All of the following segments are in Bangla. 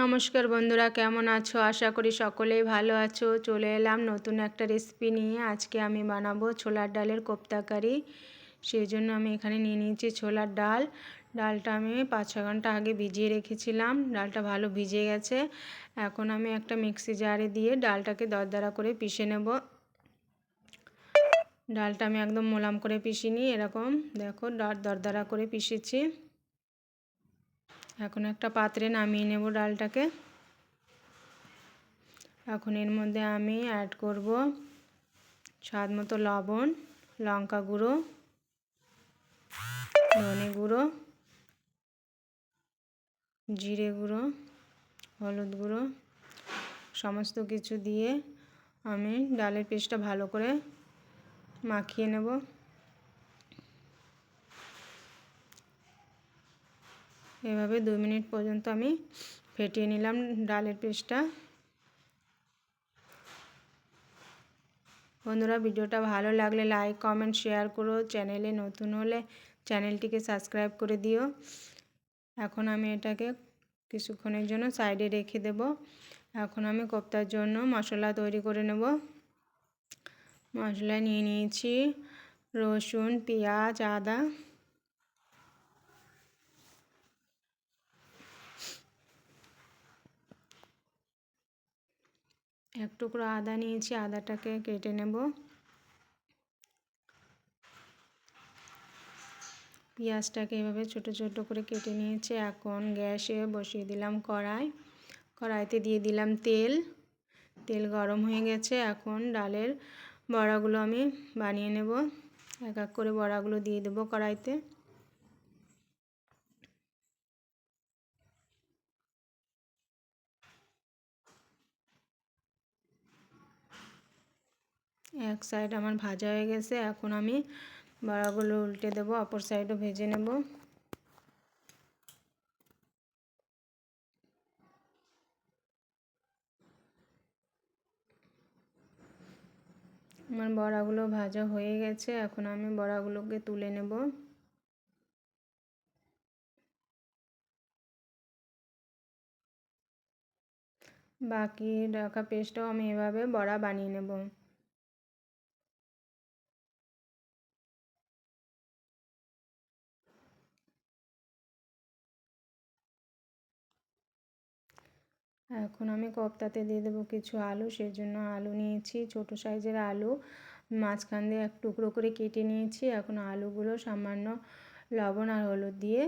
নমস্কার বন্ধুরা, কেমন আছো? আশা করি সকলেই ভালো আছো। চলে এলাম নতুন একটা রেসিপি নিয়ে। আজকে আমি বানাবো ছোলার ডালের কোপ্তাকারি সেই জন্য আমি এখানে নিয়ে নিয়েছি ছোলার ডাল। ডালটা আমি পাঁচ ছ ঘণ্টা আগে ভিজিয়ে রেখেছিলাম। ডালটা ভালো ভিজে গেছে। এখন আমি একটা মিক্সি জারে দিয়ে ডালটাকে দরদরা করে পিষে নেব। ডালটা আমি একদম মোলাম করে পিষিনি, এরকম। দেখো দরদরা করে পিষেছি। এখন একটা পাত্রে নামিয়ে নেব ডালটাকে। এখন এর মধ্যে আমি অ্যাড করব স্বাদ মতো লবণ, লঙ্কা গুঁড়ো, ধনে গুঁড়ো, জিরে গুঁড়ো, হলুদ গুঁড়ো, সমস্ত কিছু দিয়ে আমি ডালের পিসটা ভালো করে মাখিয়ে নেব। এভাবে দু মিনিট পর্যন্ত আমি ফেটিয়ে নিলাম ডালের পিসটা বন্ধুরা, ভিডিওটা ভালো লাগলে লাইক কমেন্ট শেয়ার করো। চ্যানেলে নতুন হলে চ্যানেলটিকে সাবস্ক্রাইব করে দিও। এখন আমি এটাকে কিছুক্ষণের জন্য সাইডে রেখে দেব। এখন আমি কোপ্তার জন্য মশলা তৈরি করে নেব। মশলা নিয়ে নিয়েছি রসুন, পেঁয়াজ, আদা। এক টুকরো আদা নিয়েছি, আদাটাকে কেটে নেব। পেঁয়াজটাকে এভাবে ছোট ছোট করে কেটে নিয়েছি। এখন গ্যাসে বসিয়ে দিলাম কড়াই। কড়াইতে দিয়ে দিলাম তেল। তেল গরম হয়ে গেছে। এখন ডালের বড়াগুলো আমি বানিয়ে নেব। এক এক করে বড়াগুলো দিয়ে দেবো কড়াইতে। এক সাইড আমার ভাজা হয়ে গেছে, এখন আমি বড়াগুলো উল্টে দেব, অপর সাইডও ভেজে নেব। আমার বড়াগুলো ভাজা হয়ে গেছে, এখন আমি বড়াগুলোকে তুলে নেব। বাকি রাখা পেস্টটাও আমি এভাবে বড়া বানিয়ে নেব। এখন আমি কপ্তাতে দিয়ে দেবো কিছু আলু সেই জন্য আলু নিয়েছি, ছোট সাইজের আলু। মাঝখান দিয়ে এক টুকরো করে কেটে নিয়েছি, এখন আলুগুলো সামান্য লবণ আর হলুদ দিয়ে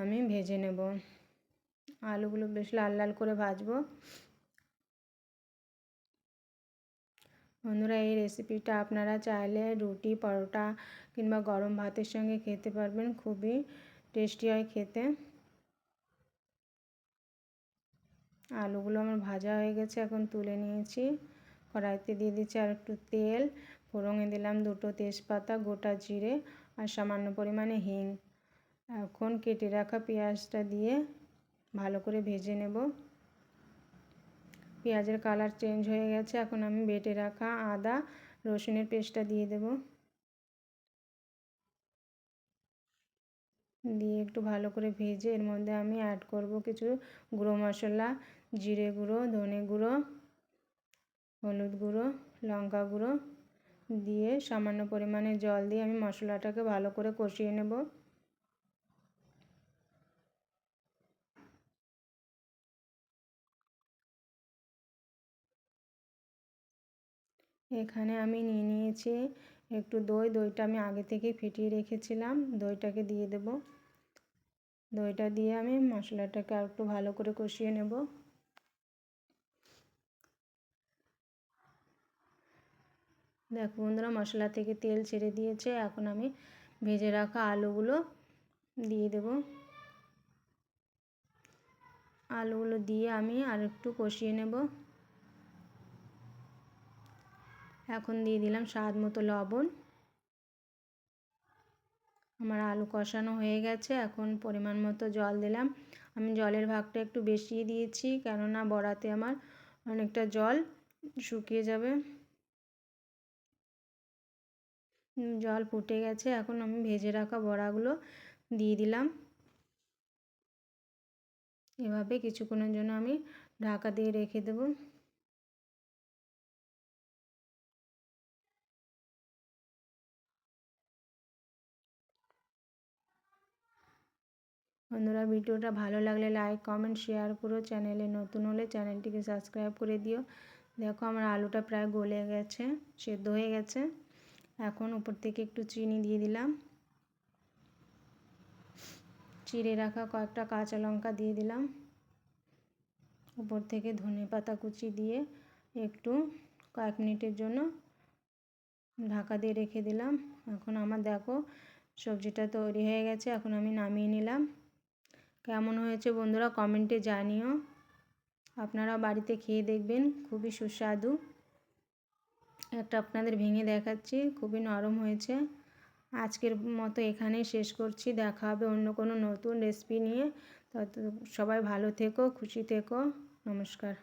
আমি ভেজে নেব। আলুগুলো বেশ লাল লাল করে ভাজবো। বন্ধুরা, এই রেসিপিটা আপনারা চাইলে রুটি, পরোটা কিংবা গরম ভাতের সঙ্গে খেতে পারবেন, খুবই টেস্টি হয় খেতে। আলুগুলো আমার ভাজা হয়ে গেছে, এখন তুলে নিয়েছি। কড়াইতে দিয়ে দিচ্ছি আর একটু তেল ফোড়ঙে দিলাম দুটো তেজপাতা, গোটা জিরে আর সামান্য পরিমাণে হিং। এখন কেটে রাখা পেঁয়াজটা দিয়ে ভালো করে ভেজে নেব। পেঁয়াজের কালার চেঞ্জ হয়ে গেছে, এখন আমি বেটে রাখা আদা, রসুনের পেস্টটা দিয়ে দেবো। দিয়ে একটু ভালো করে ভেজে এর মধ্যে আমি অ্যাড করব কিছু গুঁড়ো মশলা জিরে গুঁড়ো, ধনে গুঁড়ো, হলুদ গুঁড়ো, লঙ্কা গুঁড়ো দিয়ে সামান্য পরিমাণে জল দিয়ে আমি মশলাটাকে ভালো করে কষিয়ে নেব। এখানে আমি নিয়ে নিয়েছি একটু দই, দইটা আমি আগে থেকেই ফেটিয়ে রেখেছিলাম, দইটাকে দিয়ে দেব। দইটা দিয়ে আমি মশলাটাকে আর একটু ভালো করে কষিয়ে নেব। দেখো বন্ধুরা, মশলা থেকে তেল ছেড়ে দিয়েছে। এখন আমি ভেজে রাখা আলুগুলো দিয়ে দেব। আলুগুলো দিয়ে আমি আর একটু কষিয়ে নেব। এখন দিয়ে দিলাম স্বাদ মতো লবণ। আমার আলু কষানো হয়ে গেছে। এখন পরিমাণ মতো জল দিলাম। আমি জলের ভাগটা একটু বেশি দিয়েছি, কেননা বড়াতে আমার অনেকটা জল শুকিয়ে যাবে। জল ফুটে গেছে। এখন আমি ভেজে রাখা বড়াগুলো দিয়ে দিলাম। এভাবে কিছুক্ষণের জন্য আমি ঢাকা দিয়ে রেখে দেবো। বন্ধুরা, ভিডিওটা ভালো লাগলে লাইক কমেন্ট শেয়ার করো। চ্যানেলে নতুন হলে চ্যানেলটিকে সাবস্ক্রাইব করে দিও। দেখো, আমার আলুটা প্রায় গলে গেছে, সেদ্ধ হয়ে গেছে। এখন উপর থেকে একটু চিনি দিয়ে দিলাম। চিড়ে রাখা কয়েকটা কাঁচা লঙ্কা দিয়ে দিলাম। উপর থেকে ধনে পাতা কুচি দিয়ে একটু কয়েক মিনিটের জন্য ঢাকা দিয়ে রেখে দিলাম। এখন আমার দেখো সবজিটা তৈরি হয়ে গেছে, এখন আমি নামিয়ে নিলাম। কেমন হয়েছে বন্ধুরা কমেন্টে জানিও। আপনারা বাড়িতে খেয়ে দেখবেন, খুবই সুস্বাদু। একটা আপনাদের ভেঙে দেখাচ্ছি, খুবই নরম হয়েছে। আজকের মতো এখানেই শেষ করছি, দেখা হবে অন্য কোনো নতুন রেসিপি নিয়ে। তত সবাই ভালো থেকো, খুশি থেকো, নমস্কার।